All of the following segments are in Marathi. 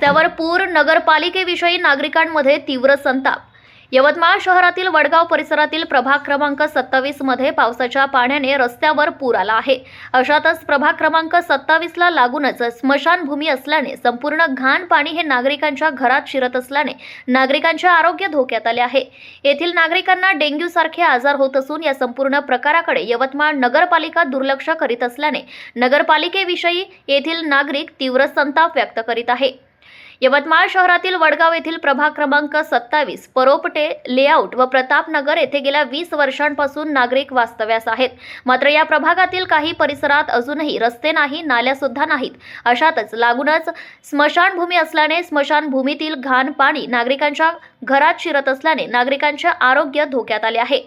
रस्त्यावर पूर नगरपालिकेविषयी नागरिकांमध्ये तीव्र संताप. यवतमाळ शहरातील वडगाव परिसरातील प्रभाग क्रमांक सत्तावीसमध्ये पावसाच्या पाण्याने रस्त्यावर पूर आला आहे. अशातच प्रभाग क्रमांक सत्तावीसला लागूनच स्मशानभूमी असल्याने संपूर्ण घाण पाणी हे नागरिकांच्या घरात शिरत असल्याने नागरिकांचे आरोग्य धोक्यात आले आहे. येथील नागरिकांना डेंग्यू सारखे आजार होत असून या संपूर्ण प्रकाराकडे यवतमाळ नगरपालिका दुर्लक्ष करीत असल्याने नगरपालिकेविषयी येथील नागरिक तीव्र संताप व्यक्त करीत आहे. यवतमाळ शहरातील वडगाव येथील प्रभाग क्रमांक सत्तावीस परोपटे लेआउट व प्रतापनगर येथे गेल्या वीस वर्षांपासून नागरिक वास्तव्यास आहेत. मात्र या प्रभागातील काही परिसरात अजूनही रस्ते नाही नाल्या सुद्धा नाहीत. अशातच लागूनच स्मशानभूमी असल्याने स्मशानभूमीतील घाण पाणी नागरिकांच्या घरात शिरत असल्याने नागरिकांचे आरोग्य धोक्यात आले आहे.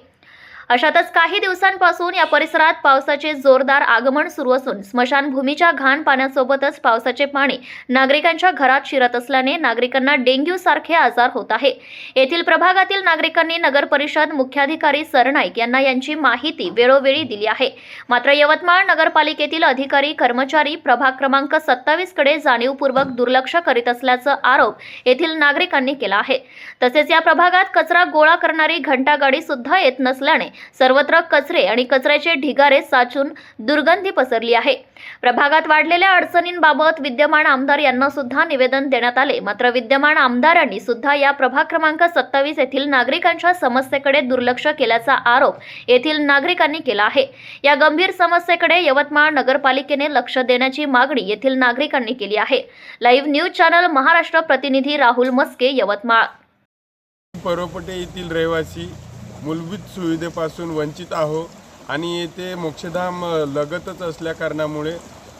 अशातच काही दिवसांपासून या परिसरात पावसाचे जोरदार आगमन सुरू असून स्मशानभूमीच्या घाण पाण्यासोबतच पावसाचे पाणी नागरिकांच्या घरात शिरत असल्याने नागरिकांना डेंग्यू सारखे आजार होत आहे. येथील प्रभागातील नागरिकांनी नगर परिषद मुख्याधिकारी सरनाईक यांना यांची माहिती वेळोवेळी दिली आहे. मात्र यवतमाळ नगरपालिकेतील अधिकारी कर्मचारी प्रभाग क्रमांक सत्तावीसकडे जाणीवपूर्वक दुर्लक्ष करीत असल्याचा आरोप येथील नागरिकांनी केला आहे. तसेच या प्रभागात कचरा गोळा करणारी घंटागाडी सुद्धा येत नसल्याने सर्वत्र कचरे आणि कचऱ्याचे ढिगारे साचून दुर्गंधी पसरली आहे. प्रभागात वाढलेल्या अडचणींबाबत विद्यमान आमदार यांना सुद्धा निवेदन देण्यात आले. मात्र विद्यमान आमदारांनी सुद्धा या प्रभाग क्रमांक सत्तावीस येथील नागरिकांच्या समस्येकडे दुर्लक्ष केल्याचा आरोप येथील नागरिकांनी केला आहे. या गंभीर समस्येकडे यवतमाळ नगरपालिकेने लक्ष देण्याची मागणी येथील नागरिकांनी केली आहे. लाईव्ह न्यूज चॅनल महाराष्ट्र प्रतिनिधी राहुल मस्के यवतमाळ. परोपटे येथील रहिवासी मूलभूत सुविधेपासून वंचित आहो आणि येथे मोक्षधाम लगतच असल्या कारणामुळे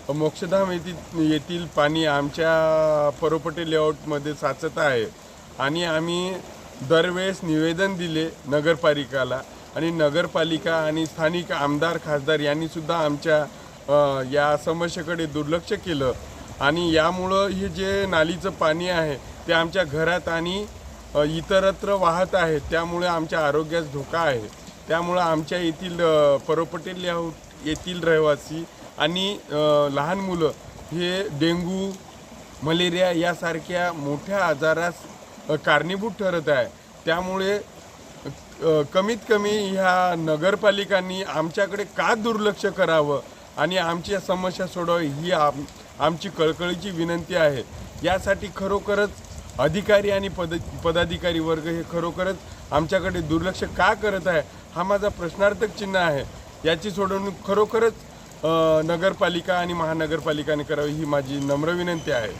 मोक्षधाम येथील येथील पाणी आमच्या परोपटे लेआउटमध्ये साचत आहे. आणि आम्ही दरवेळेस निवेदन दिले नगरपालिकाला आणि नगरपालिका आणि स्थानिक आमदार खासदार यांनीसुद्धा आमच्या या समस्येकडे दुर्लक्ष केलं. आणि यामुळं हे जे नालीचं पाणी आहे ते आमच्या घरात आणि इतरत्र वाहत आहे. त्यामुळे आमच्या आरोग्यास धोका आहे. त्यामुळं आमच्या येथील परोपटेल परोपटे येथील रहिवासी आणि लहान मुलं हे डेंगू मलेरिया यासारख्या मोठ्या आजारास कारणीभूत ठरत आहे. त्यामुळे कमीत कमी ह्या नगरपालिकांनी आमच्याकडे का दुर्लक्ष करावं आणि आमच्या समस्या सोडवावी ही आम आमची कळकळीची विनंती आहे. यासाठी खरोखरच अधिकारी आणि पद पदाधिकारी वर्ग हे खरोखरच आमच्याकडे दुर्लक्ष का करत आहे? हा माझा प्रश्नार्थक चिन्ह आहे. याची सोडवणूक खरोखरच नगरपालिका आणि महानगरपालिकाने करावी ही माझी नम्र विनंती आहे.